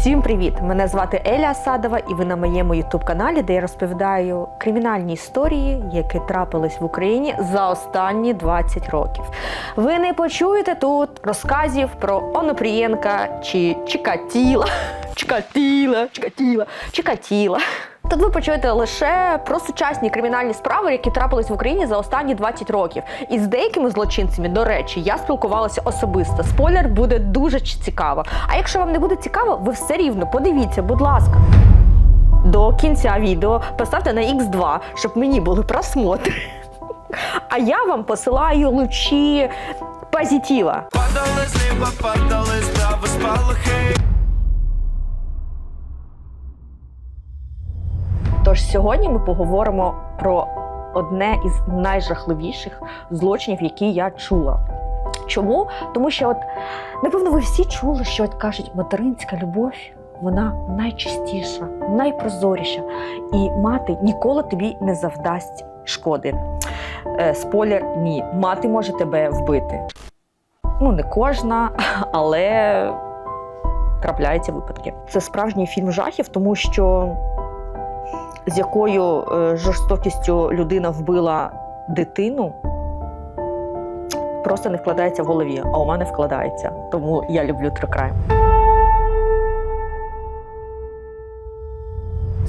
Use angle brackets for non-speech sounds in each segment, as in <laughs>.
Всім привіт! Мене звати Еля Асадова, і ви на моєму ютуб-каналі, де я розповідаю кримінальні історії, які трапились в Україні за останні 20 років. Ви не почуєте тут розказів про Онопрієнка чи Чикатіла, <laughs> Чикатіла, Чикатіла, Чикатіла. Тут ви почуєте лише про сучасні кримінальні справи, які трапились в Україні за останні 20 років. І з деякими злочинцями, до речі, я спілкувалася особисто. Спойлер буде дуже цікаво. А якщо вам не буде цікаво, ви все рівно подивіться, будь ласка. До кінця відео поставте на X2, щоб мені були просмотри. А я вам посилаю лучі позитива. Падали зліва, падали справа спалахи. Тож сьогодні ми поговоримо про одне із найжахливіших злочинів, які я чула. Чому? Тому що, от, напевно, ви всі чули, що от кажуть, материнська любов вона найчистіша, найпрозоріша, і мати ніколи тобі не завдасть шкоди. Е, спойлер, ні, мати може тебе вбити. Ну, не кожна, <laughs> але трапляються випадки. Це справжній фільм жахів, тому що з якою е, жорстокістю людина вбила дитину, просто не вкладається в голові, а у мене вкладається. Тому я люблю Crime.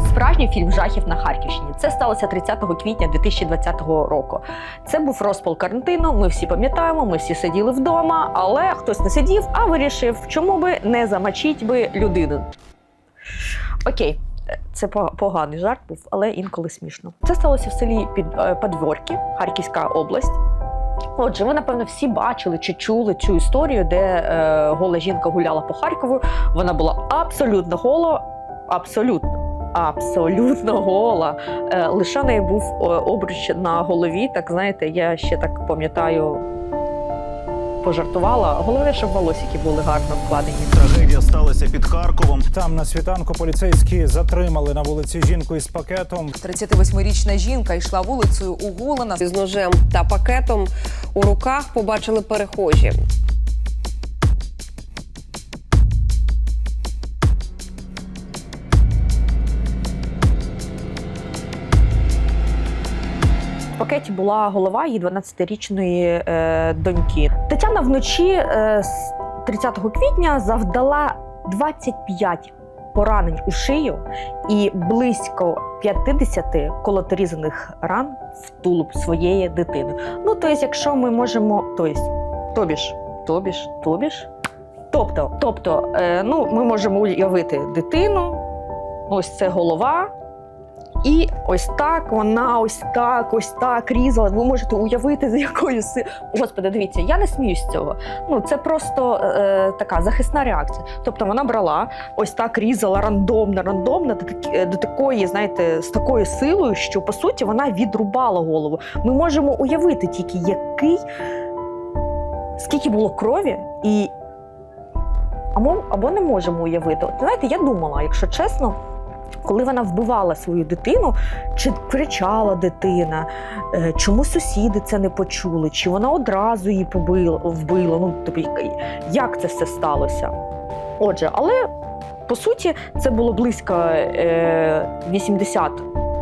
Справжній фільм жахів на Харківщині. Це сталося 30 квітня 2020 року. Це був розпал карантину. Ми всі пам'ятаємо, ми всі сиділи вдома, але хтось не сидів, а вирішив, чому би не замочити би людину. Окей, це по- поганий жарт був, але інколи смішно. Це сталося в селі під е, Подвірки, Харківська область. Отже, ви напевно всі бачили чи чули цю історію, де е, гола жінка гуляла по Харкову. Вона була абсолютно гола, абсолютно. Абсолютно гола. Е, лише неї був е, обруч на голові. Так знаєте, я ще так пам'ятаю, пожартувала. Головне, щоб волосики були гарно вкладені. Трагедія сталася під Харковом. Там на світанку поліцейські затримали на вулиці жінку із пакетом. 38-річна жінка йшла вулицею оголена. з ножем та пакетом у руках побачили перехожі. Пакеті була голова її 12-річної е, доньки. Тетяна вночі е, з 30 квітня завдала 25 поранень у шию і близько 50 колоторізаних ран в тулуб своєї дитини. Ну, тобто, якщо ми можемо, тобто, тобіш, тобіш, тобіш. Тобто, тобто, е, ну, ми можемо уявити дитину, ось це голова, і ось так вона, ось так, ось так різала. Ви можете уявити, з якою си. Господи, дивіться, я не сміюсь з цього. Ну це просто е, така захисна реакція. Тобто вона брала, ось так різала рандомно, рандомно до, до такої, знаєте, з такою силою, що по суті вона відрубала голову. Ми можемо уявити тільки, який, скільки було крові, і або, або не можемо уявити. От, знаєте, я думала, якщо чесно коли вона вбивала свою дитину, чи кричала дитина, е, чому сусіди це не почули, чи вона одразу її побила, вбила. Ну, тобі, як це все сталося? Отже, але по суті, це було близько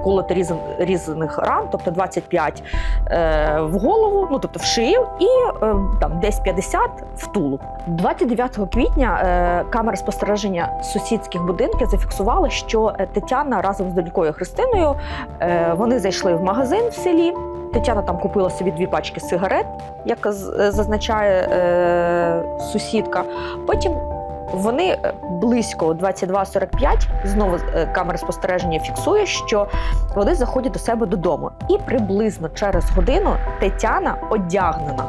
е, 80 колоторізаних ран, тобто 25 е, в голову, ну тобто в шию, і е, там десь 50 в тулуб. 29 квітня е, камера спостереження сусідських будинків зафіксувала, що е, Тетяна разом з донькою Христиною е, вони зайшли в магазин в селі. Тетяна там купила собі дві пачки сигарет, як е, зазначає е, сусідка. Потім вони е, близько 22.45, знову е, камера спостереження фіксує, що вони заходять до себе додому. І приблизно через годину Тетяна одягнена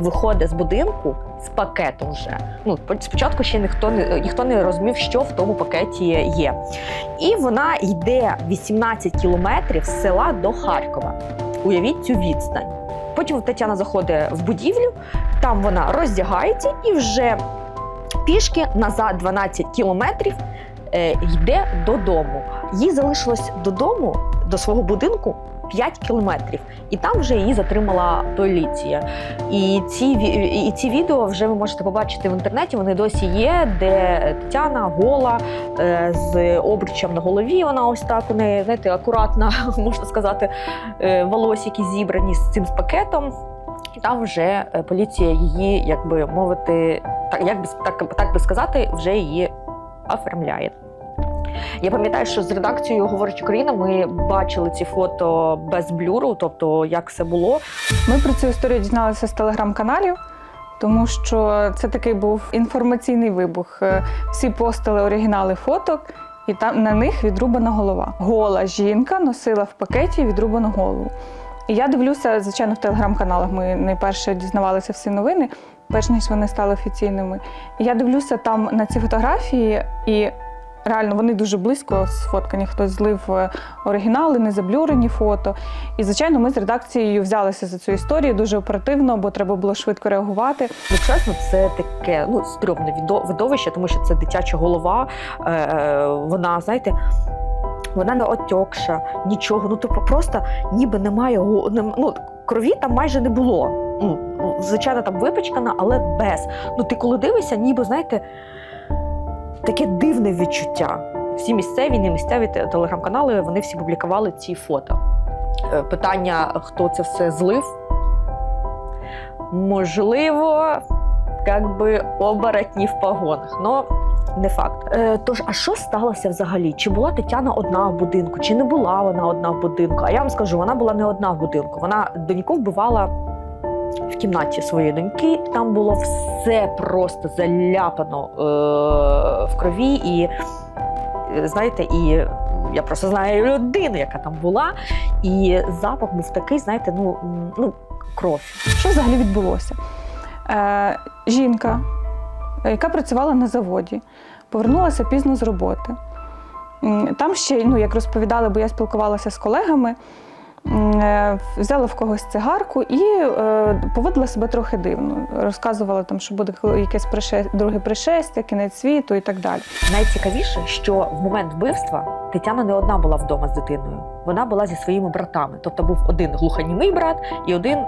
виходить з будинку з пакетом вже. Ну, спочатку ще ніхто не ніхто не розумів, що в тому пакеті є. І вона йде 18 кілометрів з села до Харкова. Уявіть цю відстань. Потім Тетяна заходить в будівлю, там вона роздягається і вже пішки назад 12 кілометрів е, йде додому. Їй залишилось додому до свого будинку 5 кілометрів, і там вже її затримала поліція. І ці, і ці відео вже ви можете побачити в інтернеті. Вони досі є, де Тетяна гола е, з обручем на голові. Вона ось так у неї, знаєте, акуратна, <laughs> можна сказати, е, волосики зібрані з цим з пакетом. Там вже е, поліція її, як би мовити, так, як би, так, так би сказати, вже її оформляє. Я пам'ятаю, що з редакцією говорить Україна. Ми бачили ці фото без блюру, тобто як все було. Ми про цю історію дізналися з телеграм-каналів, тому що це такий був інформаційний вибух. Е, Всі постили оригінали фоток, і там на них відрубана голова. Гола жінка носила в пакеті відрубану голову. І я дивлюся, звичайно, в телеграм-каналах. Ми найперше дізнавалися всі новини, перш ніж вони стали офіційними. І я дивлюся там на ці фотографії, і реально вони дуже близько сфоткані. Хтось злив е, оригінали, не заблюрені фото. І, звичайно, ми з редакцією взялися за цю історію дуже оперативно, бо треба було швидко реагувати. Чесно, це таке ну, стрьомне видовище, тому що це дитяча голова. Е, е, вона, знаєте, вона не отьокша, нічого. Ну, типу, просто ніби немає ну, крові там майже не було. Ну, звичайно, там випачкана, але без. Ну, ти коли дивишся, ніби, знаєте, таке дивне відчуття. Всі місцеві, не місцеві телеграм-канали, вони всі публікували ці фото. Е, Питання, хто це все злив, можливо, як би оборотні в погонах. Но не факт. Е, тож, а що сталося взагалі? Чи була Тетяна одна в будинку, чи не була вона одна в будинку? А я вам скажу, вона була не одна в будинку. Вона доньку вбивала в кімнаті своєї доньки. Там було все просто заляпано е, в крові. І е, знаєте, і я просто знаю людину, яка там була. І запах був такий, знаєте, ну, ну кров. Що взагалі відбулося? Е, жінка, яка працювала на заводі, повернулася пізно з роботи. Там ще, ну, як розповідали, бо я спілкувалася з колегами, е, взяла в когось цигарку і е, поводила себе трохи дивно. Розказувала, там, що буде якесь прише... друге пришестя, кінець світу і так далі. Найцікавіше, що в момент вбивства Тетяна не одна була вдома з дитиною. Вона була зі своїми братами. Тобто був один глухонімий брат і один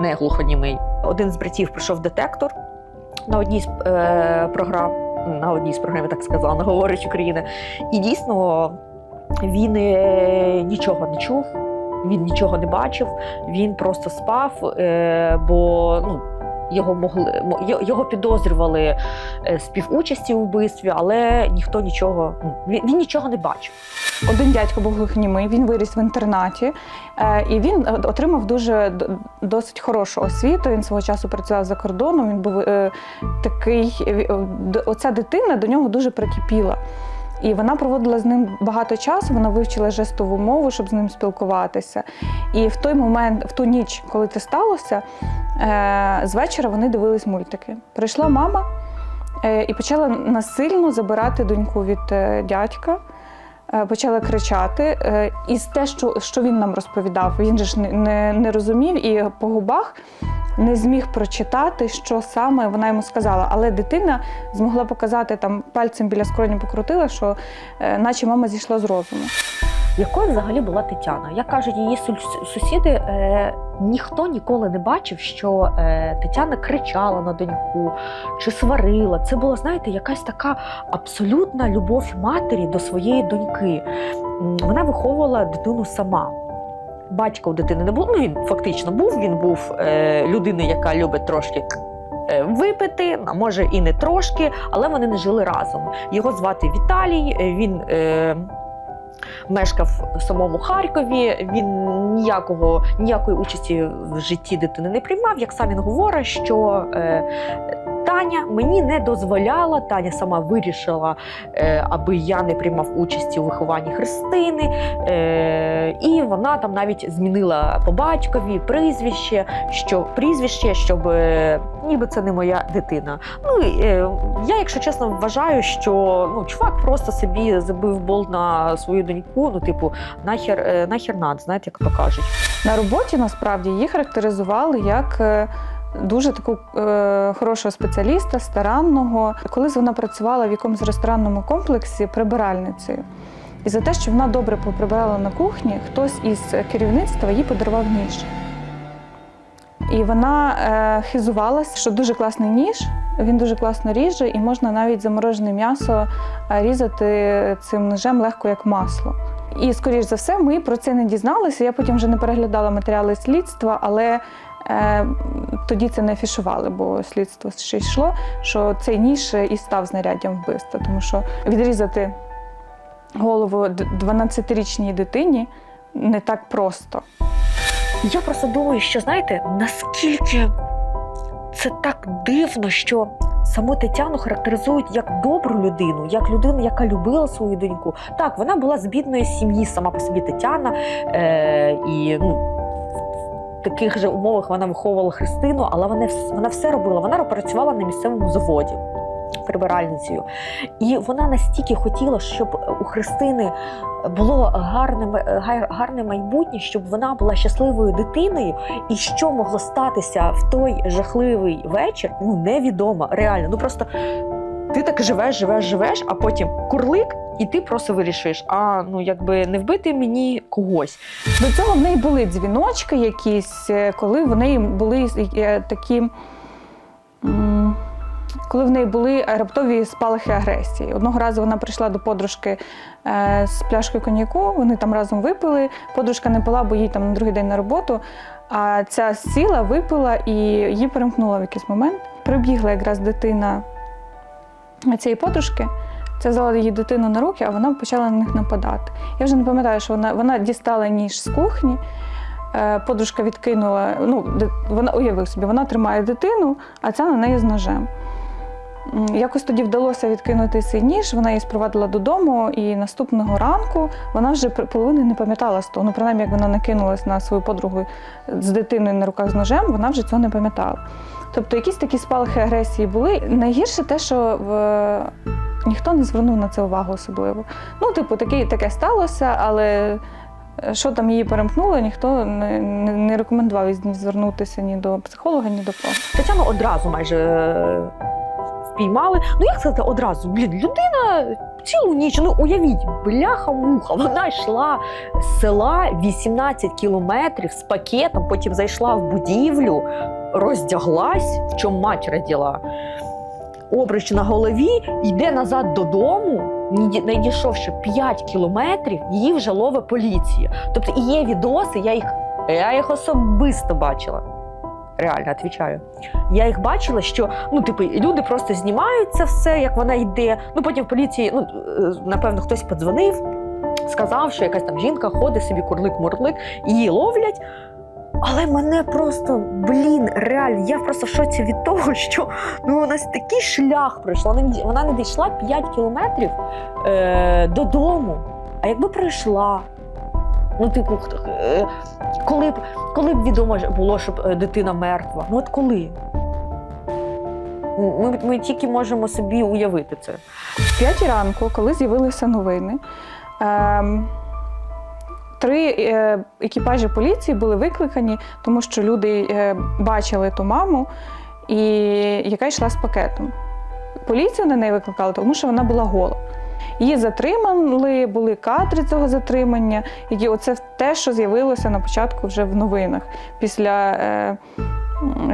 не глухонімий. Один з братів прийшов детектор на одній з е, програм. На одній з програм, я так сказала, говорить Україна. І дійсно він е, нічого не чув, він нічого не бачив, він просто спав, е, бо ну, його могли мо- його підозрювали е, співучасті у вбивстві, але ніхто нічого ну, він, він нічого не бачив. Один дядько був глухонімий, він виріс в інтернаті, е, і він е, отримав дуже досить хорошу освіту. Він свого часу працював за кордоном. Він був такий, оця дитина до нього дуже прикипіла. І вона проводила з ним багато часу, вона вивчила жестову мову, щоб з ним спілкуватися. І в той момент, в ту ніч, коли це сталося, е, з вечора вони дивились мультики. Прийшла мама е, і почала насильно забирати доньку від е, дядька. Е, Почала кричати, Е, і з те, що, що він нам розповідав, він же ж не, не, не розумів і по губах не зміг прочитати, що саме вона йому сказала. Але дитина змогла показати там пальцем біля скроні покрутила, що е, наче мама зійшла з розуму. Якою взагалі була Тетяна? Як кажуть її сусіди, е, ніхто ніколи не бачив, що е, Тетяна кричала на доньку чи сварила. Це була, знаєте, якась така абсолютна любов матері до своєї доньки. Вона виховувала дитину сама. Батька у дитини не було. Ну він фактично був. Він був е, людиною, яка любить трошки. е, Випити, а може і не трошки, але вони не жили разом. Його звати Віталій. е, Він е, мешкав в самому Харкові. Він ніякого ніякої участі в житті дитини не приймав. Як сам він говорить, що е, Таня мені не дозволяла, Таня сама вирішила, е, аби я не приймав участі у вихованні Христини. Е, і вона там навіть змінила по батькові прізвище, що прізвище, щоб е, ніби це не моя дитина. Ну я, якщо чесно, вважаю, що ну чувак просто собі забив болт на свою доньку. Ну, типу, нахер, нахер надо, знаєте, як то кажуть. На роботі насправді її характеризували як дуже таку е, хорошого спеціаліста, старанного. Колись вона працювала в якомусь ресторанному комплексі прибиральницею. І за те, що вона добре поприбирала на кухні, хтось із керівництва їй подарував ніж. І вона е, хизувалася, що дуже класний ніж, він дуже класно ріже, і можна навіть заморожене м'ясо е, різати цим ножем легко як масло. І, скоріш за все, ми про це не дізналися. Я потім вже не переглядала матеріали слідства, але тоді це не афішували, бо слідство ще йшло, що цей ніж і став знаряддям вбивства, тому що відрізати голову 12-річній дитині не так просто. Я просто думаю, що знаєте, наскільки це так дивно, що саму Тетяну характеризують як добру людину, як людину, яка любила свою доньку. Так, вона була з бідної сім'ї, сама по собі Тетяна, е, і ну, таких же умовах вона виховувала Христину, але вона, вона все робила. Вона працювала на місцевому заводі прибиральницею. І вона настільки хотіла, щоб у Христини було гарне, гарне майбутнє, щоб вона була щасливою дитиною, і що могло статися в той жахливий вечір, ну невідомо. Реально, ну просто ти так живеш, живеш, живеш, а потім курлик, і ти просто вирішиш, а ну якби не вбити мені когось. До цього в неї були дзвіночки якісь, е, коли в неї були е, такі. Коли в неї були раптові спалахи агресії. Одного разу вона прийшла до подружки е, з пляшкою коньяку, вони там разом випили. Подружка не пила, бо їй там на другий день на роботу. А ця сіла, випила і її перемкнула в якийсь момент. Прибігла якраз дитина цієї подружки. Це взяла її дитину на руки, а вона почала на них нападати. Я вже не пам'ятаю, що вона, вона дістала ніж з кухні. е, Подружка відкинула, ну, вона уявив собі, вона тримає дитину, а ця на неї з ножем. Якось тоді вдалося відкинути цей ніж, вона її спровадила додому, і наступного ранку вона вже половини не пам'ятала з того. Ну, принаймні, як вона накинулась на свою подругу з дитиною на руках з ножем, вона вже цього не пам'ятала. Тобто якісь такі спалахи агресії були. Найгірше те, що в... ніхто не звернув на це увагу особливо. Ну, типу, таке, таке сталося, але е, що там її перемкнуло, ніхто не, не, не рекомендував звернутися ні до психолога, ні до кого. Тетяну одразу майже е, впіймали. Ну як сказати, одразу, блін, людина цілу ніч. Ну уявіть, бляха-муха. Вона йшла з села 18 кілометрів з пакетом, потім зайшла в будівлю, роздяглась, в чому мать родила. Обруч на голові, йде назад додому, дійшовши 5 кілометрів, її вже ловить поліція. Тобто і є відоси, я їх, я їх особисто бачила. Реально, відповідаю. Я їх бачила, що ну, типу, люди просто знімають це все, як вона йде. Ну потім в поліції, ну е, напевно, хтось подзвонив, сказав, що якась там жінка ходить собі курлик-мурлик, її ловлять. Але мене просто, блін, реально, я просто в шоці від того, що ну, у нас такий шлях пройшла. Вона не- дійшла 5 кілометрів е, додому. А якби прийшла, ну, типу, е, коли б коли б відомо було, щоб е, дитина мертва? Ну от коли? Ми, ми тільки можемо собі уявити це. В п'ятій ранку, коли з'явилися новини, ем, три е, екіпажі поліції були викликані, тому що люди е, бачили ту маму, і, яка йшла з пакетом. Поліцію на неї викликали, тому що вона була гола. Її затримали, були кадри цього затримання, які оце те, що з'явилося на початку вже в новинах. Після е,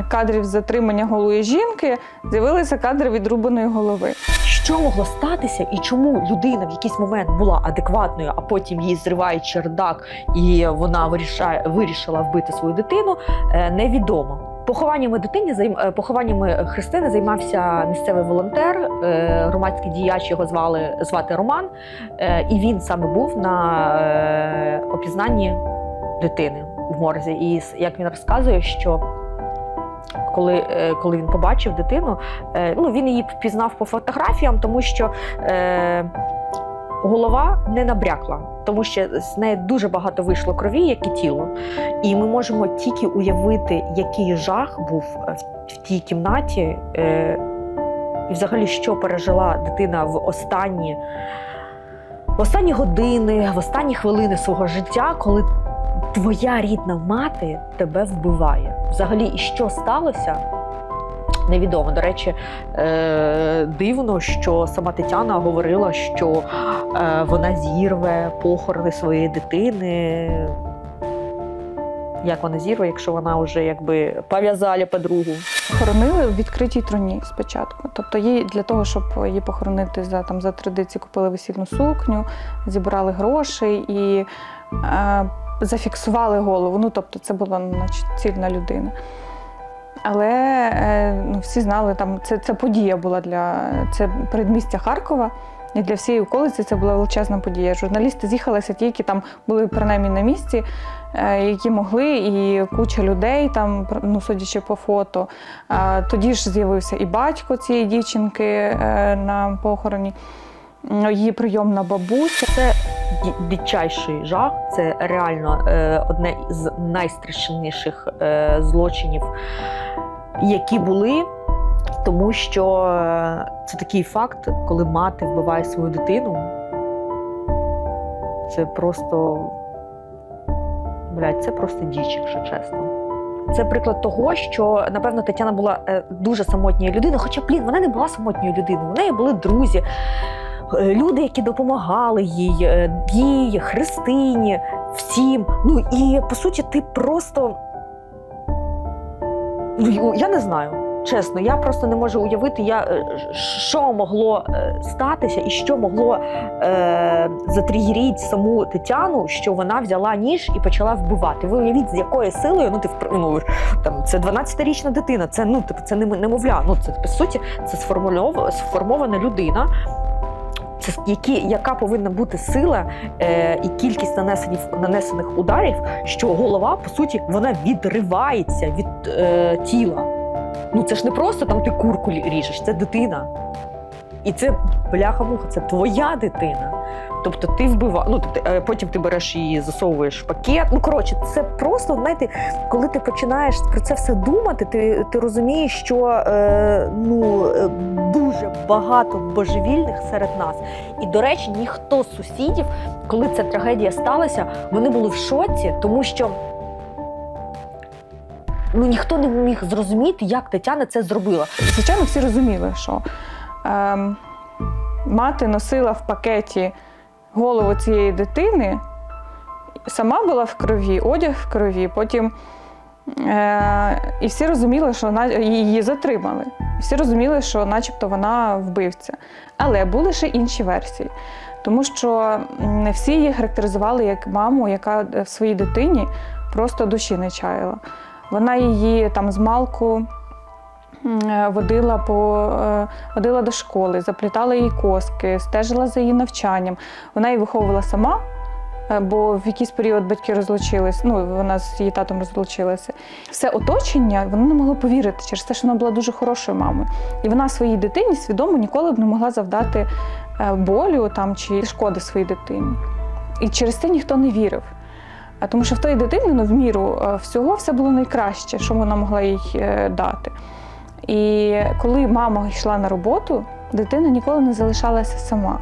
кадрів затримання голої жінки з'явилися кадри відрубаної голови. Що могло статися і чому людина в якийсь момент була адекватною, а потім її зриває чердак і вона вирішає, вирішила вбити свою дитину, е, невідомо. Похованнями дитині е, похованнями Христини займався місцевий волонтер, е, громадський діяч його звали звати Роман, і він саме був на опізнанні дитини в морзі. І як він розказує, що коли, е, коли він побачив дитину, е, ну він її впізнав по фотографіям, тому що е, голова не набрякла, тому що з неї дуже багато вийшло крові, як і тіло. І ми можемо тільки уявити, який жах був е, в, тій кімнаті, е, і взагалі, що пережила дитина в останні, в останні години, в останні хвилини свого життя, коли твоя рідна мати тебе вбиває. Взагалі, і що сталося? Невідомо. До речі, е, дивно, що сама Тетяна говорила, що е, вона зірве похорони своєї дитини. Як вона зірве, якщо вона вже якби пов'язали подругу? Хоронили в відкритій труні спочатку. Тобто їй для того, щоб її похоронити за там за традиції, купили весільну сукню, зібрали гроші і е, зафіксували голову. Ну тобто, це була значить, цільна людина. Але е, ну, всі знали, там це, це подія була для це передмістя Харкова. І для всієї околиці це була величезна подія. Журналісти з'їхалися ті, які там були принаймні на місці, е, які могли, і куча людей, там, ну, судячи по фото. Тоді ж з'явився і батько цієї дівчинки е, на похороні, її прийомна бабуся. Це дичайший жах. Це реально е, одне з найстрашніших е, злочинів, які були. Тому що е, це такий факт, коли мати вбиває свою дитину. Це просто блядь, це просто діч, якщо чесно. Це приклад того, що напевно Тетяна була е, дуже самотньою людиною. Хоча, блін, вона не була самотньою людиною. У неї були друзі, люди, які допомагали їй, е, їй, Христині, всім. Ну і по суті, ти просто. Ну, я не знаю. Чесно, я просто не можу уявити, я, е, що могло е, статися і що могло е, затригеріть саму Тетяну, що вона взяла ніж і почала вбивати. Ви уявіть, з якою силою, ну ти ну, там це 12-річна дитина, це ну типу, це не немовля. Ну це по суті це сформована людина. Це які, яка повинна бути сила е, і кількість нанесених, нанесених ударів, що голова, по суті, вона відривається від е, тіла. Ну це ж не просто там ти курку ріжеш, це дитина. І це бляха-муха, це твоя дитина. Тобто ти вбива... ну, тобто, е, потім ти береш її, засовуєш в пакет. Ну коротше, це просто знаєте, коли ти починаєш про це все думати, ти, ти розумієш, що е, ну е, дуже багато божевільних серед нас. І до речі, ніхто з сусідів, коли ця трагедія сталася, вони були в шоці, тому що. Ну, ніхто не міг зрозуміти, як Тетяна це зробила. Звичайно, всі розуміли, що мати носила в пакеті голову цієї дитини, сама була в крові, одяг в крові, потім. Е, і всі розуміли, що вона її затримали. Всі розуміли, що начебто вона вбивця. Але були ще інші версії. Тому що не всі її характеризували як маму, яка в своїй дитині просто душі не чаяла. Вона її там з малку водила, по, е, водила до школи, заплітала їй коски, стежила за її навчанням. Вона її виховувала сама, е, бо в якийсь період батьки розлучились, ну, вона з її татом розлучилася. Все оточення воно не могло повірити через те, що вона була дуже хорошою мамою. І вона своїй дитині свідомо ніколи б не могла завдати е, болю там, чи шкоди своїй дитині. І через це ніхто не вірив. Тому що в тої дитини ну, в міру е, всього все було найкраще, що вона могла їй е, дати. І коли мама йшла на роботу, дитина ніколи не залишалася сама.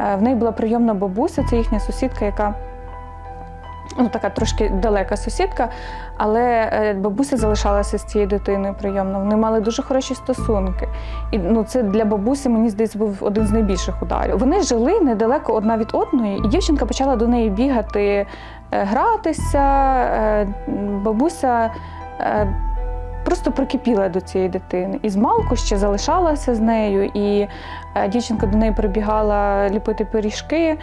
Е, В неї була прийомна бабуся, це їхня сусідка, яка ну, така трошки далека сусідка, але е, бабуся залишалася з цією дитиною прийомно. Вони мали дуже хороші стосунки. І ну, це для бабусі, мені здається, був один з найбільших ударів. Вони жили недалеко одна від одної, і дівчинка почала до неї бігати, е, гратися. Бабуся. Просто прикипіла до цієї дитини. І з малку ще залишалася з нею, і е, дівчинка до неї прибігала ліпити пиріжки.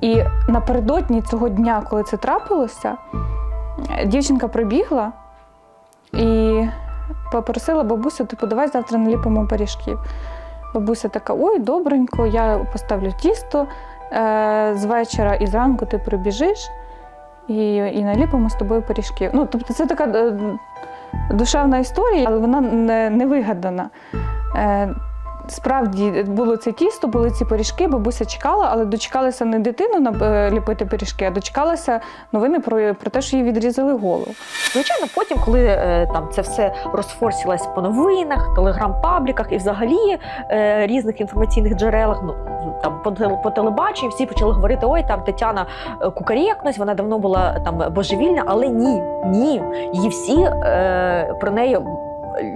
І напередодні цього дня, коли це трапилося, дівчинка прибігла і попросила бабусю, типу, давай завтра наліпимо пиріжків. Бабуся така: ой, добренько, я поставлю тісто е, з вечора і зранку ти прибіжиш і, і наліпимо з тобою пиріжків. Ну, тобто, це така е, душевна історія, але вона не, не вигадана. Е, Справді було це тісто, були ці пиріжки, бабуся чекала, але дочекалася не дитину на- е, ліпити пиріжки, а дочекалася новини про, про те, що їй відрізали голову. Звичайно, потім, коли е, там це все розфорсилось по новинах, телеграм-пабліках і взагалі е, різних інформаційних джерелах, ну там по, по телебаченню, всі почали говорити: ой, там Тетяна е, кукарєкнусь, вона давно була там божевільна, але ні, ні. Її всі е, про неї.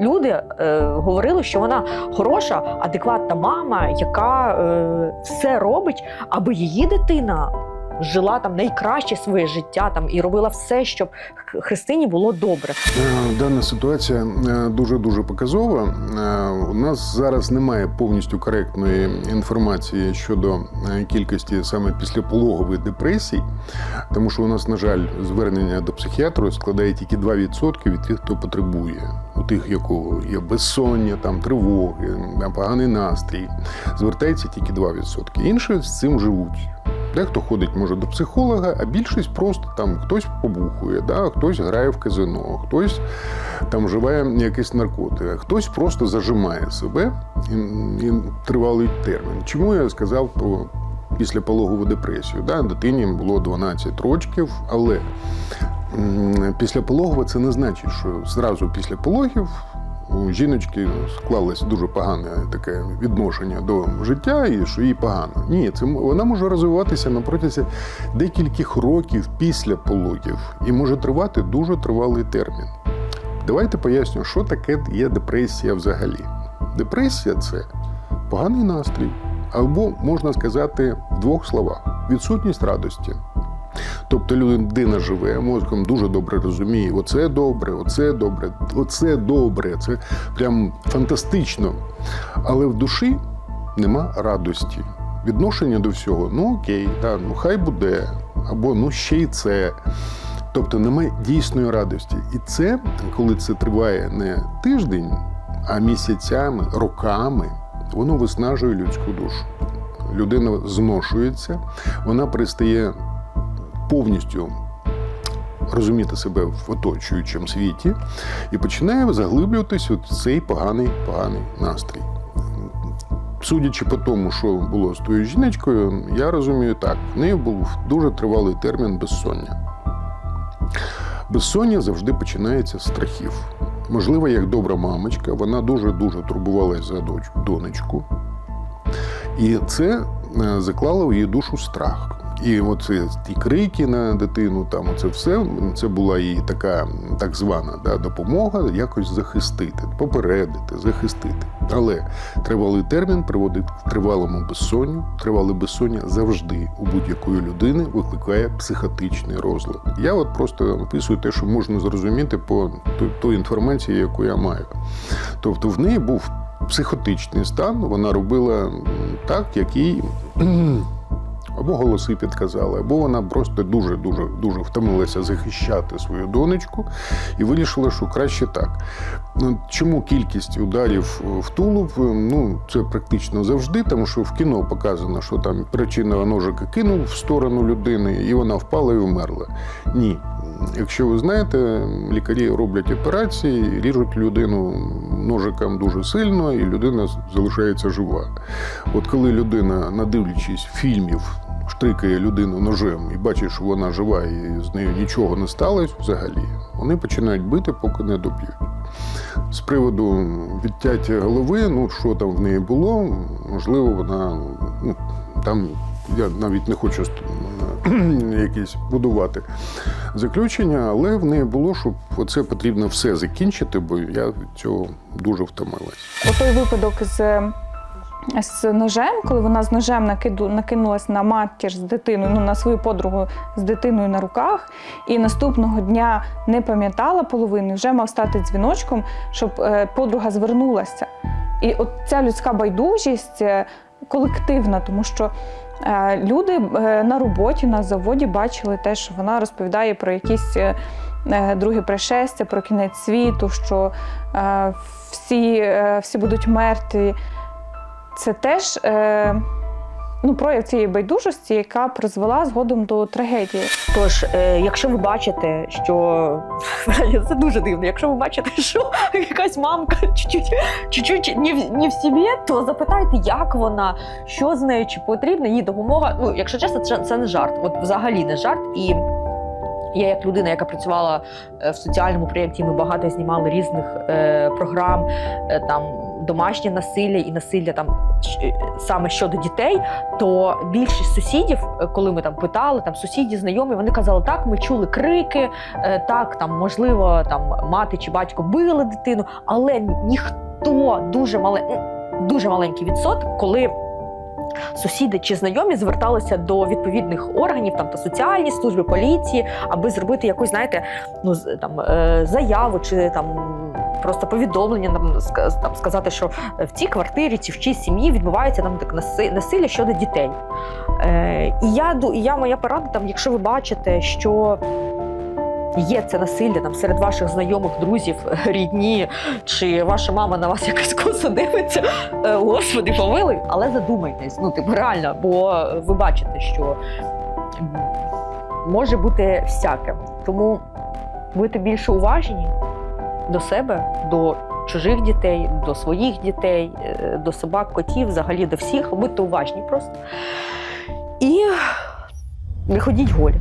Люди е, говорили, що вона хороша, адекватна мама, яка е, все робить, аби її дитина жила там найкраще своє життя там і робила все, щоб Христині було добре. Е, Дана ситуація дуже дуже показова. Е, У нас зараз немає повністю коректної інформації щодо е, кількості саме післяпологових депресій, тому що у нас, на жаль, звернення до психіатру складає тільки 2% від тих, хто потребує. Тих, якого є безсоння, там тривоги, поганий настрій. Звертається тільки 2%. Інші з цим живуть. Дехто ходить може до психолога, а більшість просто там хтось побухує, да? хтось грає в казино, хтось там вживає якісь наркотики, а хтось просто зажимає себе і, і тривалий термін. Чому я сказав про післяпологову депресію? Да? Дитині було 12 років, але післяпологова це не значить, що зразу після пологів у жіночки склалось дуже погане таке відношення до життя і що їй погано. Ні, це вона може розвиватися на протязі декількох років після пологів і може тривати дуже тривалий термін. Давайте поясню, що таке є депресія взагалі. Депресія це поганий настрій, або можна сказати в двох словах: відсутність радості. Тобто людина живе мозком, дуже добре розуміє, оце добре, оце добре, оце добре, це прям фантастично. Але в душі нема радості. Відношення до всього, ну окей, да, ну хай буде, або ну ще й це. Тобто немає дійсної радості. І це, коли це триває не тиждень, а місяцями, роками, воно виснажує людську душу. Людина зношується, вона перестає повністю розуміти себе в оточуючому світі і починає заглиблюватись у цей поганий, поганий настрій. Судячи по тому, що було з тою жіночкою, я розумію так: в неї був дуже тривалий термін безсоння. Безсоння завжди починається з страхів. Можливо, як добра мамочка, вона дуже-дуже турбувалася за донечку. І це е, заклало в її душу страх. І оце ті крики на дитину, там це все це була її така так звана да, допомога якось захистити, попередити, захистити. Але тривалий термін приводить к тривалому безсонню. Тривале безсоння завжди у будь-якої людини викликає психотичний розлад. Я от просто описую те, що можна зрозуміти по той інформації, яку я маю. Тобто в неї був психотичний стан, вона робила так, як їй або голоси підказали, або вона просто дуже дуже дуже втомилася захищати свою донечку і вирішила, що краще так. Ну, Чому кількість ударів в тулуб? Ну це практично завжди, тому що в кіно показано, що там причина ножика кинув в сторону людини, і вона впала і вмерла. Ні. Якщо ви знаєте, лікарі роблять операції, ріжуть людину ножиком дуже сильно, і людина залишається жива. От коли людина, надивлячись фільмів, штрикає людину ножем і бачить, що вона жива і з нею нічого не сталося взагалі, вони починають бити, поки не доб'ють. З приводу відтяття голови, ну що там в неї було, можливо, вона ну, там. Я навіть не хочу <clears throat> якісь будувати заключення, але в неї було, що оце потрібно все закінчити, бо я від цього дуже втомилась. Отой випадок з, з ножем, коли вона з ножем накиду, накинулась на матір з дитиною, ну на свою подругу з дитиною на руках, і наступного дня не пам'ятала половини, вже мав стати дзвіночком, щоб е, подруга звернулася. І от ця людська байдужість е, колективна, тому що. е, Люди на роботі, на заводі бачили те, що вона розповідає про якісь друге пришестя, про кінець світу, що всі, всі будуть мертві. Це теж е, ну, прояв цієї байдужості, яка призвела згодом до трагедії. Тож, е, якщо ви бачите, що <laughs> це дуже дивно, якщо ви бачите, що якась мамка чуть-чуть, не, в- не в собі, то запитайте, як вона, що з нею, чи потрібна їй допомога. Ну, якщо чесно, це, це не жарт. От взагалі не жарт. І я, як людина, яка працювала е, в соціальному проєкті, ми багато знімали різних е, програм, е, там домашнє насилля і насилля там е, саме щодо дітей то більшість сусідів, е, коли ми там питали, там сусіді, знайомі, вони казали, так, ми чули крики, е, так, там можливо, там мати чи батько били дитину, але ніхто дуже мале, дуже маленький відсоток, коли. Сусіди чи знайомі зверталися до відповідних органів, там та соціальні служби, поліції, аби зробити якусь, знаєте, ну там заяву чи там просто повідомлення, ска- там сказати, що в цій квартирі чи в цій сім'ї відбувається там так наси- насилля щодо дітей. Е, і я і я моя порада, там, якщо ви бачите, що є це насилля там серед ваших знайомих, друзів, рідні, чи ваша мама на вас якось косо дивиться, е, господи, помилуй, але задумайтесь, ну типу реально, бо ви бачите, що може бути всяке. Тому будьте більше уважні до себе, до чужих дітей, до своїх дітей, е, до собак, котів, взагалі до всіх. Будьте уважні просто. І не ходіть голі.